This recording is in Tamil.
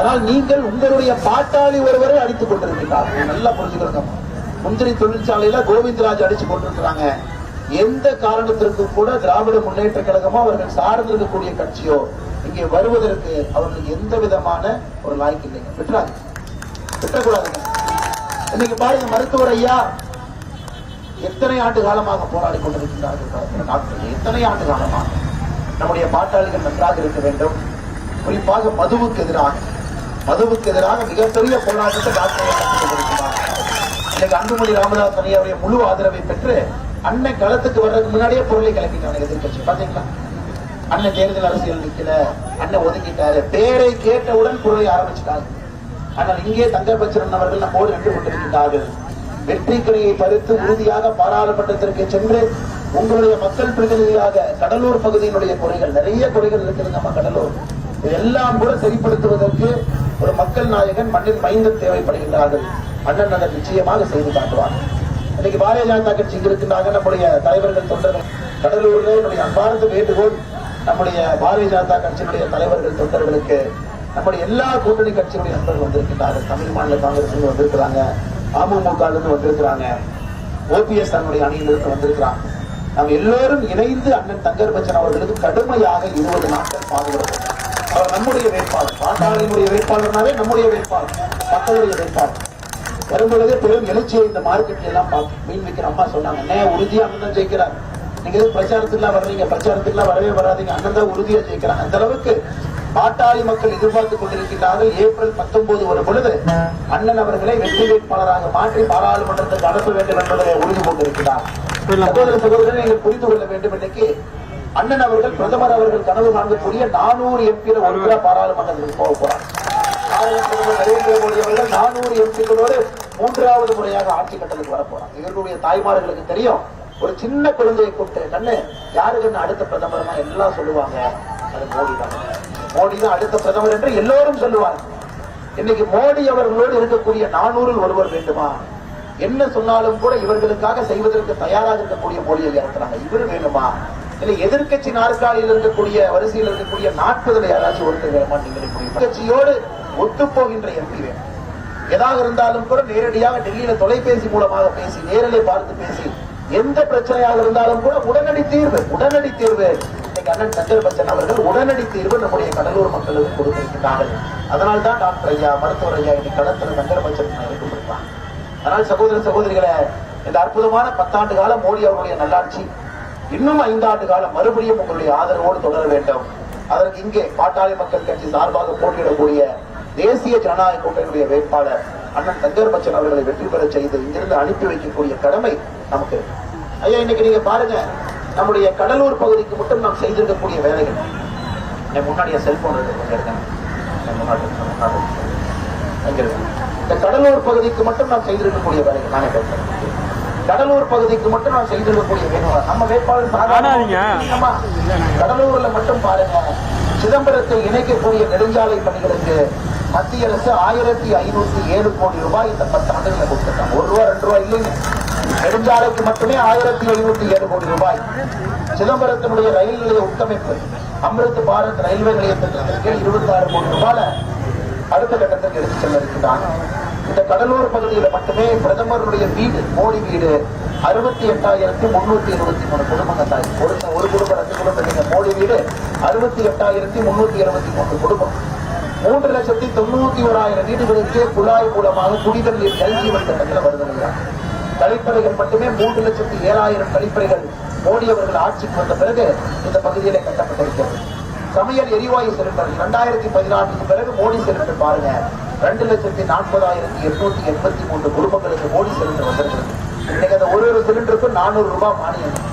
ஆனால் நீங்கள் உங்களுடைய பாட்டாளி ஒருவரை அடித்துக் கொண்டிருக்கிறார் நல்லா புரிஞ்சுக்கிறோங்க முந்திரி தொழிற்சாலையில கோவிந்தராஜ் அடிச்சு கொண்டிருக்கிறாங்க. எந்த காரணத்திற்கு கூட திராவிட முன்னேற்ற கழகமோ அவர்கள் சார்ந்து இருக்கக்கூடிய கட்சியோ இங்கே வருவதற்கு அவர்களுக்கு எந்த விதமான ஒரு லாய்க்கு இல்லைங்க. விட்டுறாங்க விட்டக்கூடாதுங்க. இன்னைக்கு பாருங்க மருத்துவர் ஐயா எத்தனை ஆண்டு காலமாக போராடி கொண்டிருக்கிறார்கள் டாக்டர். எத்தனை ஆண்டு காலமாக? நம்முடைய பாட்டாளிகள் நன்றாக இருக்க வேண்டும். குறிப்பாக மதுவுக்கு எதிராக. மதுவுக்கு எதிராக மிகப்பெரிய போராட்டத்தை டாக்டர் இன்னைக்கு அன்புமணி ராமதாஸ் அணியாவுடைய முழு ஆதரவை பெற்று அன்னை களத்துக்கு வர்றதுக்கு முன்னாடியே பொருளை கிளப்பிட்டாங்க எதிர்கட்சி பாத்தீங்களா? அண்ணன் தேர்தல் அரசியல் நிக்கல. அண்ணன் ஒதுக்கிட்டாரு. பேரை கேட்டவுடன் பொருளை ஆரம்பிச்சிட்டாங்க ஆனால் இங்கே தங்கபச்சரன் அவர்கள் நம்மோடு நின்று கொண்டிருக்கிறார்கள் வெற்றி கரையை பறித்து உறுதியாக பாராளுமன்றத்திற்கு சென்று உங்களுடைய மக்கள் பிரதிநிதியாக கடலூர் பகுதியினுடைய குறைகள் நிறைய குறைகள் இருக்குது நம்ம கடலூர். இதெல்லாம் கூட சரிப்படுத்துவதற்கு ஒரு மக்கள் நாயகன் மண்ணில் மைந்த தேவைப்படுகின்றார்கள். அண்ணன் அதை நிச்சயமாக செய்து காட்டுவார். இன்னைக்கு பாரதிய ஜனதா கட்சி இங்க இருக்கின்றாங்க நம்முடைய தலைவர்கள் தொண்டர்கள். கடலூரில் என்னுடைய அன்பார்ந்த வேண்டுகோள் நம்முடைய பாரதிய ஜனதா கட்சியினுடைய தலைவர்கள் தொண்டர்களுக்கு நம்முடைய எல்லா கூட்டணி கட்சியுடைய நண்பர்கள் வந்திருக்கிறார்கள் தமிழ் மாநில காங்கிரஸ் வந்திருக்கிறாங்க அமமுக இருந்து வந்திருக்கிறாங்க ஓபிஎஸ் தன்னுடைய அணியிலிருந்து வந்திருக்கிறாங்க. நாம் எல்லோரும் இணைந்து அண்ணன் தங்கர் பச்சன் அவர்களுக்கு கடுமையாக இருபது நாட்கள் பாதுகாப்பு. அவர் நம்முடைய வேட்பாளர். பாட்டாளியினுடைய வேட்பாளர்னாவே நம்முடைய வேட்பாளர். மக்களுடைய வேட்பாளர். வரும்பொழுது பெரும் எழுச்சியை இந்த மார்க்கெட்ல எல்லாம் மீன் விற்கிற அம்மா சொன்னாங்க. அண்ணே உறுதியா அண்ணன் ஜெயிக்கிறார். நீங்க எதுவும் பிரச்சாரத்துக்குலாம் வர்றீங்க? பிரச்சாரத்துக்குலாம் வரவே வராதீங்க. அண்ணன் தான் உறுதியா ஜெயிக்கிறாங்க அந்த அளவுக்கு பாட்டாளி மக்கள் எதிர்பார்த்து கொண்டிருக்கிறார்கள் ஏப்ரல் பத்தொன்பது வரும் பொழுது அண்ணன் அவர்களை வெற்றி வேட்பாளராக மாற்றி பாராளுமன்றத்துக்கு அனுப்ப வேண்டும் என்பதை உறுதி கொண்டிருக்கிறார் சகோதர சகோதரரை நீங்கள் புரிந்து கொள்ள வேண்டும். இன்னைக்கு அண்ணன் அவர்கள் பிரதமர் அவர்கள் கனவு காணக்கூடிய நானூறு எம்பியில ஒன்றா பாராளுமன்றத்துக்கு போக போறார். நரேந்திர மோடி அவர்கள் நானூறு எம்பிகளோடு மூன்றாவது முறையாக ஆட்சி கட்டத்துக்கு வர போறாங்க இவர்களுடைய தாய்மார்களுக்கு தெரியும் ஒரு சின்ன குழந்தையை கூப்பிட்டு கண்ணு யாருக்கு அடுத்த பிரதமர்னா எல்லாம் சொல்லுவாங்க? அது மோடி தான். மோடி தான் அடுத்த பிரதமர் என்று எல்லோரும் சொல்லுவாங்க. இன்னைக்கு மோடி அவர்களோடு இருக்கக்கூடிய நானூறில் ஒருவர் வேண்டுமா? என்ன சொன்னாலும் கூட இவர்களுக்காக செய்வதற்கு தயாராக இருக்கக்கூடிய மோடியை இறக்குறாங்க. இவர் வேணுமா இல்ல எதிர்கட்சி நாற்காலியில் இருக்கக்கூடிய வரிசையில் இருக்கக்கூடிய நாற்பதுல யாராச்சும் ஒருத்தர் வேணுமா நீங்கள் கட்சியோடு ஒத்து போகின்ற எம்பி வேணும். எதாக இருந்தாலும் கூட நேரடியாக டெல்லியில தொலைபேசி மூலமாக பேசி நேரிலே பார்த்து பேசி எந்த பிரச்சனையாக இருந்தாலும் கூட உடனடி தீர்வு உடனடி தீர்வு. அண்ணன் சந்திர பச்சன் அவர்கள் உடனடி தீர்வு நம்முடைய கடலூர் மக்களுக்கு கொடுத்திருக்கிறார்கள். அதனால் தான் டாக்டர் ஐயா மருத்துவர் ஐயா இன்னைக்கு களத்தில் சந்திர பச்சன் எடுக்கப்பட்டிருக்காங்க. அதனால் சகோதர சகோதரிகளை இந்த அற்புதமான பத்தாண்டு கால மோடி அவருடைய நல்லாட்சி இன்னும் ஐந்தாண்டு காலம் மறுபடியும் உங்களுடைய ஆதரவோடு தொடர வேண்டும். அதற்கு இங்கே பாட்டாளி மக்கள் கட்சி சார்பாக போட்டியிடக்கூடிய தேசிய ஜனநாயக கூட்டணியுடைய வேட்பாளர் அண்ணன் தங்கர் பச்சன் அவர்களை வெற்றி பெற செய்து இங்கிருந்து அனுப்பி வைக்கக்கூடிய கடமை நமக்கு. ஐயா இன்னைக்கு நீங்க பாருங்க நம்முடைய கடலூர் பகுதிக்கு மட்டும் நாம் செய்திருக்கக்கூடிய வேலைகள். என் முன்னாடி என் செல்போன் இந்த கடலூர் பகுதிக்கு மட்டும் நாம் செய்திருக்கக்கூடிய வேலைகள். நானே பேசுறேன் கடலூர் பகுதிக்கு மட்டும் நாம் செய்திருக்கக்கூடிய வேட்பாளர் நம்ம வேட்பாளர். கடலூர்ல மட்டும் பாருங்க. சிதம்பரத்தை இணைக்கக்கூடிய நெடுஞ்சாலை பணிகளுக்கு மத்திய அரசு ஆயிரத்தி ஐநூத்தி ஏழு கோடி ரூபாய் இந்த பத்து ஆண்டுகளை கொடுத்துருக்காங்க. ஒரு ரூபா ரெண்டு ரூபாய் இல்லைங்க. நெடுஞ்சாலைக்கு மட்டுமே ஆயிரத்தி ஐநூத்தி ஏழு கோடி ரூபாய். சிதம்பரத்தினுடைய ரயில் நிலைய உட்கமைப்பு அமிர்த் பாரத் ரயில்வே நிலைய இருபத்தி ஆறு கோடி ரூபாய் அடுத்த கட்டத்துக்கு எடுத்து செல்ல இருக்கிறாங்க இந்த கடலூர் பகுதியில் மட்டுமே பிரதமருடைய வீடு மோடி வீடு அறுபத்தி எட்டாயிரத்தி முன்னூத்தி இருபத்தி மூணு குடும்பங்கள் தான் ஒரு ஒரு குடும்பம் ரெண்டு குடும்பம் இல்லைங்க. மோடி வீடு அறுபத்தி எட்டாயிரத்தி முன்னூத்தி இருபத்தி மூணு குடும்பம். மூன்று லட்சத்தி தொண்ணூத்தி ஓராயிரம் வீடுகளுக்கு குழாய் மூலமாக குடிதல் நீர் ஜல்ஜீவன் திட்டத்தில் வருகிறார் கழிப்பறைகள் மட்டுமே மூன்று லட்சத்தி ஏழாயிரம் கழிப்பறைகள் மோடி அவர்கள் ஆட்சிக்கு வந்த பிறகு இந்த பகுதியிலே கட்டப்பட்டிருக்கிறது. சமையல் எரிவாயு சிலிண்டர் இரண்டாயிரத்தி பதினான்குக்கு பிறகு மோடி சிலிண்டர் பாருங்க. ரெண்டு லட்சத்தி நாற்பதாயிரத்தி எட்நூத்தி எண்பத்தி மூன்று குடும்பங்களுக்கு மோடி சிலிண்டர் வந்திருக்கிறது. இன்னைக்கு அந்த ஒரு ஒரு சிலிண்டருக்கும் நானூறு ரூபாய் மானியம்.